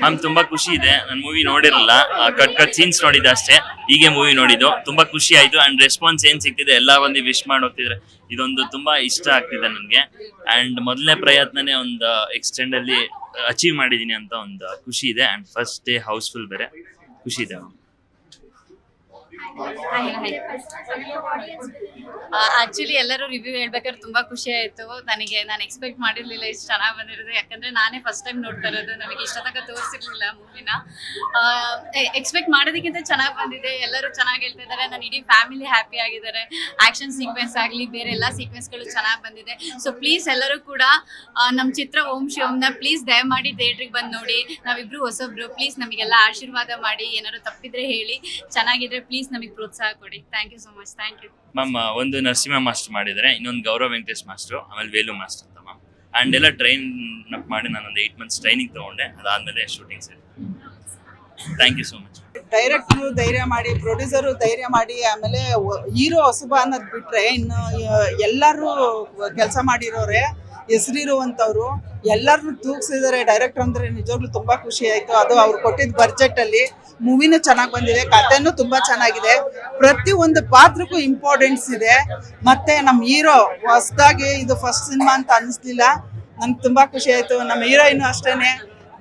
Ma'am ತುಂಬಾ ಖುಷಿ ಇದೆ. ನಾನು ಮೂವಿ ನೋಡಿರಲ್ಲ. ಕಟ್ ಕಟ್ ಸೀನ್ಸ್ ನೋಡಿದ್ದೆ ಅಷ್ಟೇ. ಹೀಗೆ ಮೂವಿ ನೋಡಿದ್ದು. ತುಂಬಾ ಖುಷಿ ಆಯ್ತು. ಅಂಡ್ ರೆಸ್ಪಾನ್ಸ್ ಏನ್ ಸಿಗ್ತಿದೆ? ಎಲ್ಲ ಒಂದು ವಿಶ್ ಮಾಡಿ ಇದೊಂದು ತುಂಬಾ ಇಷ್ಟ ಆಗ್ತಿದೆ ನನಗೆ. ಅಂಡ್ ಮೊದಲನೇ ಪ್ರಯತ್ನನೇ ಒಂದು ಎಕ್ಸ್ಟೆಂಡ್ ಅಲ್ಲಿ ಅಚೀವ್ ಮಾಡಿದೀನಿ ಅಂತ ಒಂದು ಖುಷಿ ಇದೆ. ಅಂಡ್ ಫಸ್ಟ್ ಡೇ ಹೌಸ್ಫುಲ್ ಬೇರೆ. ಖುಷಿ ಇದೆ. ಆಕ್ಚುಲಿ ಎಲ್ಲರೂ ರಿವ್ಯೂ ಹೇಳ್ಬೇಕಾದ್ರೆ ತುಂಬಾ ಖುಷಿ ಆಯ್ತು. ನನಗೆ, ನಾನು ಎಕ್ಸ್ಪೆಕ್ಟ್ ಮಾಡಿರ್ಲಿಲ್ಲ ಇಷ್ಟು ಚೆನ್ನಾಗಿ ಬಂದಿರೋದು. ಯಾಕಂದ್ರೆ ನಾನೇ ಫಸ್ಟ್ ಟೈಮ್ ನೋಡ್ತಾ ಇರೋದು. ನನಗೆ ಇಷ್ಟ ತನಕ ತೋರಿಸಿರ್ಲಿಲ್ಲ ಮೂವಿನ ಎಕ್ಸ್ಪೆಕ್ಟ್ ಮಾಡೋದಕ್ಕಿಂತ ಚೆನ್ನಾಗಿ ಬಂದಿದೆ. ಎಲ್ಲರೂ ಚೆನ್ನಾಗಿ ಹೇಳ್ತಾ ಇದ್ದಾರೆ. ನನ್ನ ಇಡೀ ಫ್ಯಾಮಿಲಿ ಹ್ಯಾಪಿ ಆಗಿದ್ದಾರೆ. ಆಕ್ಷನ್ ಸೀಕ್ವೆನ್ಸ್ ಆಗಲಿ, ಬೇರೆ ಎಲ್ಲ ಸೀಕ್ವೆನ್ಸ್ಗಳು ಚೆನ್ನಾಗಿ ಬಂದಿದೆ. ಸೊ ಪ್ಲೀಸ್ ಎಲ್ಲರೂ ಕೂಡ ನಮ್ಮ ಚಿತ್ರ ಓಂ ಶಿವಮ್ನ ಪ್ಲೀಸ್ ದಯಮಾಡಿ ಥಿಯೇಟ್ರಿಗೆ ಬಂದು ನೋಡಿ. ನಾವಿಬ್ರು ಹೊಸೊಬ್ರು ಪ್ಲೀಸ್ ನಮಗೆಲ್ಲ ಆಶೀರ್ವಾದ ಮಾಡಿ. ಏನಾದ್ರು ತಪ್ಪಿದ್ರೆ ಹೇಳಿ. ಚೆನ್ನಾಗಿದ್ರೆ ಪ್ಲೀಸ್ ನಮಗೆ ಪ್ರೋತ್ಸಾಹ ಕೊಡಿ. Thank you so much thank you ma'am ಒಂದು ನರಸಿಂಹ ಮಾಸ್ಟರ್ ಮಾಡಿದರೆ ಇನ್ನೊಂದು ಗೌರವ ವೆಂಕಟೇಶ್ ಮಾಸ್ಟರ್ ಆಮೇಲೆ ವೇಲು ಮಾಸ್ಟರ್ ಅಂತ ಮ್ಯಾಮ್ ಆ್ಯಂಡ್ ಎಲ್ಲ ಟ್ರೈನ್ ಅಪ್ ಮಾಡಿ ನಾನೊಂದು ಏಯ್ಟ್ ಮಂತ್ಸ್ ಟ್ರೈನಿಂಗ್ ತಗೊಂಡೆ ಅದಾದಮೇಲೆ ಶೂಟಿಂಗ್ ಸರಿ thank you so much director ಧೈರ್ಯ ಮಾಡಿ ಪ್ರೊಡ್ಯೂಸರು ಧೈರ್ಯ ಮಾಡಿ ಆಮೇಲೆ ಹೀರೋ ಹೊಸಬ ಅನ್ನೋದು ಬಿಟ್ರೆ ಇನ್ನು ಎಲ್ಲರೂ ಕೆಲಸ ಮಾಡಿರೋರೆ. ಹೆಸರಿರುವಂಥವ್ರು, ಎಲ್ಲರನ್ನು ತೂಗಿಸಿದ್ದಾರೆ. ಡೈರೆಕ್ಟರ್ ಅಂದ್ರೆ ನಿಜವಾಗ್ಲೂ ತುಂಬಾ ಖುಷಿ ಆಯ್ತು. ಅದು ಅವ್ರು ಕೊಟ್ಟಿದ್ದ ಬಜೆಟ್ ಅಲ್ಲಿ ಮೂವಿನೂ ಚೆನ್ನಾಗಿ ಬಂದಿದೆ, ಕಥೆನೂ ತುಂಬಾ ಚೆನ್ನಾಗಿದೆ. ಪ್ರತಿ ಒಂದು ಪಾತ್ರಕ್ಕೂ ಇಂಪಾರ್ಟೆನ್ಸ್ ಇದೆ. ಮತ್ತೆ ನಮ್ಮ ಹೀರೋ ಹೊಸದಾಗಿ ಇದು ಫಸ್ಟ್ ಸಿನಿಮಾ ಅಂತ ಅನ್ನಿಸ್ಲಿಲ್ಲ ನಂಗೆ ತುಂಬಾ ಖುಷಿ ಆಯ್ತು. ನಮ್ಮ ಹೀರೋಯಿನ್ ಅಷ್ಟೇನೆ.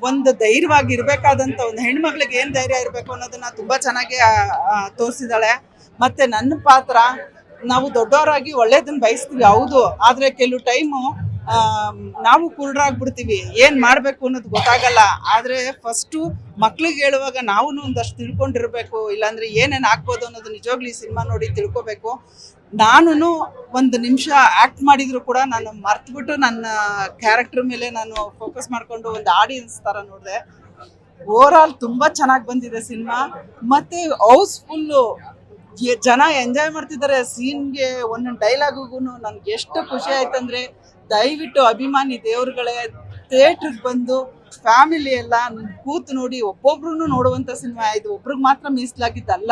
ಒಂದು ಧೈರ್ಯವಾಗಿ ಇರ್ಬೇಕಾದಂತ ಒಂದು ಹೆಣ್ಮಕ್ಳಿಗೆ ಏನ್ ಧೈರ್ಯ ಇರಬೇಕು ಅನ್ನೋದನ್ನ ತುಂಬಾ ಚೆನ್ನಾಗಿ ತೋರಿಸಿದಾಳೆ. ಮತ್ತೆ ನನ್ನ ಪಾತ್ರ, ನಾವು ದೊಡ್ಡವರಾಗಿ ಒಳ್ಳೇದನ್ನ ಬಯಸ್ತೀವಿ, ಹೌದು. ಆದ್ರೆ ಕೆಲವು ಟೈಮು ನಾವು ಕುರುಡ್ರಾಗ್ಬಿಡ್ತೀವಿ. ಏನ್ ಮಾಡ್ಬೇಕು ಅನ್ನೋದು ಗೊತ್ತಾಗಲ್ಲ. ಆದ್ರೆ ಫಸ್ಟು ಮಕ್ಳಿಗೆ ಹೇಳುವಾಗ ನಾವು ಒಂದಷ್ಟು ತಿಳ್ಕೊಂಡಿರ್ಬೇಕು. ಇಲ್ಲಾಂದ್ರೆ ಏನೇನ್ ಆಗ್ಬೋದು ಅನ್ನೋದು ನಿಜವಾಗ್ಲಿ ಸಿನಿಮಾ ನೋಡಿ ತಿಳ್ಕೊಬೇಕು. ನಾನು ಒಂದು ನಿಮಿಷ ಆಕ್ಟ್ ಮಾಡಿದ್ರು ಕೂಡ ನಾನು ಮರ್ತ್ಬಿಟ್ಟು ನನ್ನ ಕ್ಯಾರೆಕ್ಟರ್ ಮೇಲೆ ನಾನು ಫೋಕಸ್ ಮಾಡ್ಕೊಂಡು ಒಂದು ಆಡಿಯನ್ಸ್ ತರ ನೋಡಿದೆ. ಓವರ್ ಆಲ್ ತುಂಬಾ ಚೆನ್ನಾಗಿ ಬಂದಿದೆ ಸಿನಿಮಾ. ಮತ್ತೆ ಹೌಸ್ಫುಲ್ಲು ಜನ ಎಂಜಾಯ್ ಮಾಡ್ತಿದ್ದಾರೆ ಸೀನ್ಗೆ ಒಂದೊಂದು ಡೈಲಾಗುಗೂ ನನ್ಗೆ ಎಷ್ಟು ಖುಷಿ ಆಯ್ತಂದ್ರೆ ದಯವಿಟ್ಟು ಅಭಿಮಾನಿ ದೇವ್ರುಗಳೇ ಥಿಯೇಟ್ರಿಗೆ ಬಂದು ಫ್ಯಾಮಿಲಿ ಎಲ್ಲ ಕೂತು ನೋಡಿ ಒಬ್ಬೊಬ್ರು ನೋಡುವಂಥ ಸಿನಿಮಾ ಇದು. ಒಬ್ರಿಗೆ ಮಾತ್ರ ಮೀಸಲಾಗಿದ್ದಲ್ಲ.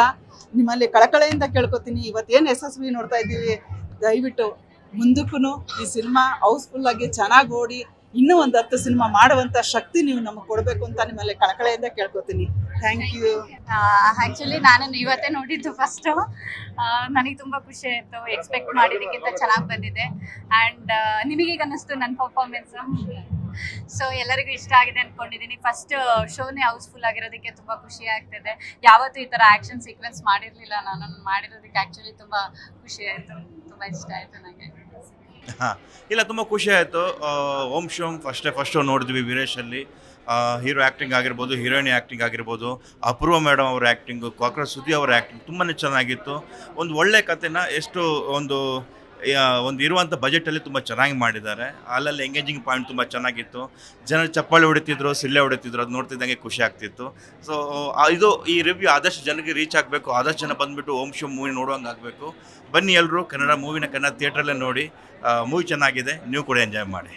ನಿಮ್ಮಲ್ಲಿ ಕಳಕಳೆಯಿಂದ ಕೇಳ್ಕೊತೀನಿ. ಇವತ್ತೇನು ಯಶಸ್ವಿ ನೋಡ್ತಾ ಇದ್ದೀವಿ ದಯವಿಟ್ಟು ಮುಂದಕ್ಕೂ ಈ ಸಿನಿಮಾ ಹೌಸ್ಫುಲ್ಲಾಗಿ ಚೆನ್ನಾಗಿ ಓಡಿ ಇನ್ನೂ ಒಂದು ಹತ್ತು ಸಿನಿಮಾ ಮಾಡುವಂತ ಶಕ್ತಿ ನೀವು ನಮಗೆ ಕೊಡಬೇಕು ಅಂತ ನಿಮ್ಮಲ್ಲಿ ಕಳಕಳೆಯಿಂದ ಕೇಳ್ಕೊತೀನಿ. ಥ್ಯಾಂಕ್ ಯು ಆಕ್ಚುಲಿ ನಾನು ಇವತ್ತೇ ನೋಡಿದ್ದು ಫಸ್ಟು ನನಗೆ ತುಂಬ ಖುಷಿ ಆಯಿತು. ಎಕ್ಸ್ಪೆಕ್ಟ್ ಮಾಡಿದ್ದಕ್ಕಿಂತ ಚೆನ್ನಾಗಿ ಬಂದಿದೆ. ಆ್ಯಂಡ್ ನಿಮಗೀಗ ಅನ್ನಿಸ್ತು ನನ್ನ ಪರ್ಫಾರ್ಮೆನ್ಸ್ ಸೊ ಎಲ್ಲರಿಗೂ ಇಷ್ಟ ಆಗಿದೆ ಅಂದ್ಕೊಂಡಿದ್ದೀನಿ ಫಸ್ಟ್ ಶೋನೇ ಹೌಸ್ಫುಲ್ ಆಗಿರೋದಕ್ಕೆ ತುಂಬ ಖುಷಿ ಆಗ್ತಿದೆ. ಯಾವತ್ತೂ ಈ ಥರ ಆ್ಯಕ್ಷನ್ ಸೀಕ್ವೆನ್ಸ್ ಮಾಡಿರಲಿಲ್ಲ. ನಾನು ಮಾಡಿರೋದಕ್ಕೆ ಆ್ಯಕ್ಚುಲಿ ತುಂಬ ಖುಷಿ ಆಯಿತು. ತುಂಬ ಇಷ್ಟ ಆಯಿತು ನನಗೆ ಹಾಂ. ಇಲ್ಲ, ತುಂಬ ಖುಷಿ ಆಯಿತು. ಓಂ ಶೋಮ್ ಫಸ್ಟೇ ಫಸ್ಟು ನೋಡಿದ್ವಿ ವೀರೇಶಲ್ಲಿ ಹೀರೋ ಆ್ಯಕ್ಟಿಂಗ್ ಆಗಿರ್ಬೋದು ಹೀರೋಯಿನ್ ಆ್ಯಕ್ಟಿಂಗ್ ಆಗಿರ್ಬೋದು, ಅಪೂರ್ವ ಮೇಡಮ್ ಅವರ ಆ್ಯಕ್ಟಿಂಗು ಕಾಕ್ರೋಚ್ ಸುದ್ದಿ ಅವರ ಆ್ಯಕ್ಟಿಂಗ್ ತುಂಬಾ ಚೆನ್ನಾಗಿತ್ತು. ಒಂದು ಒಳ್ಳೆ ಕಥೆನ ಎಷ್ಟು ಒಂದು ಒಂದು ಇರುವಂಥ ಬಜೆಟಲ್ಲಿ ತುಂಬ ಚೆನ್ನಾಗಿ ಮಾಡಿದ್ದಾರೆ. ಅಲ್ಲಲ್ಲಿ ಎಂಗೇಜಿಂಗ್ ಪಾಯಿಂಟ್ ತುಂಬ ಚೆನ್ನಾಗಿತ್ತು. ಜನ ಚಪ್ಪಾಳೆ ಹೊಡಿತಿದ್ರು, ಸಿಳ್ಳೆ ಹೊಡಿತಿದ್ರು, ಅದು ನೋಡ್ತಿದ್ದಂಗೆ ಖುಷಿ ಆಗ್ತಿತ್ತು. ಸೊ ಇದು ಈ ರಿವ್ಯೂ ಆದಷ್ಟು ಜನಕ್ಕೆ ರೀಚ್ ಆಗಬೇಕು, ಆದಷ್ಟು ಜನ ಬಂದುಬಿಟ್ಟು ಓಂ ಶಿವ್ ಮೂವಿ ನೋಡುವಂಗೆ ಆಗಬೇಕು ಬನ್ನಿ ಎಲ್ಲರೂ ಕನ್ನಡ ಮೂವಿನ ಕನ್ನಡ ಥಿಯೇಟ್ರಲ್ಲೇ ನೋಡಿ. ಮೂವಿ ಚೆನ್ನಾಗಿದೆ, ನೀವು ಕೂಡ ಎಂಜಾಯ್ ಮಾಡಿ.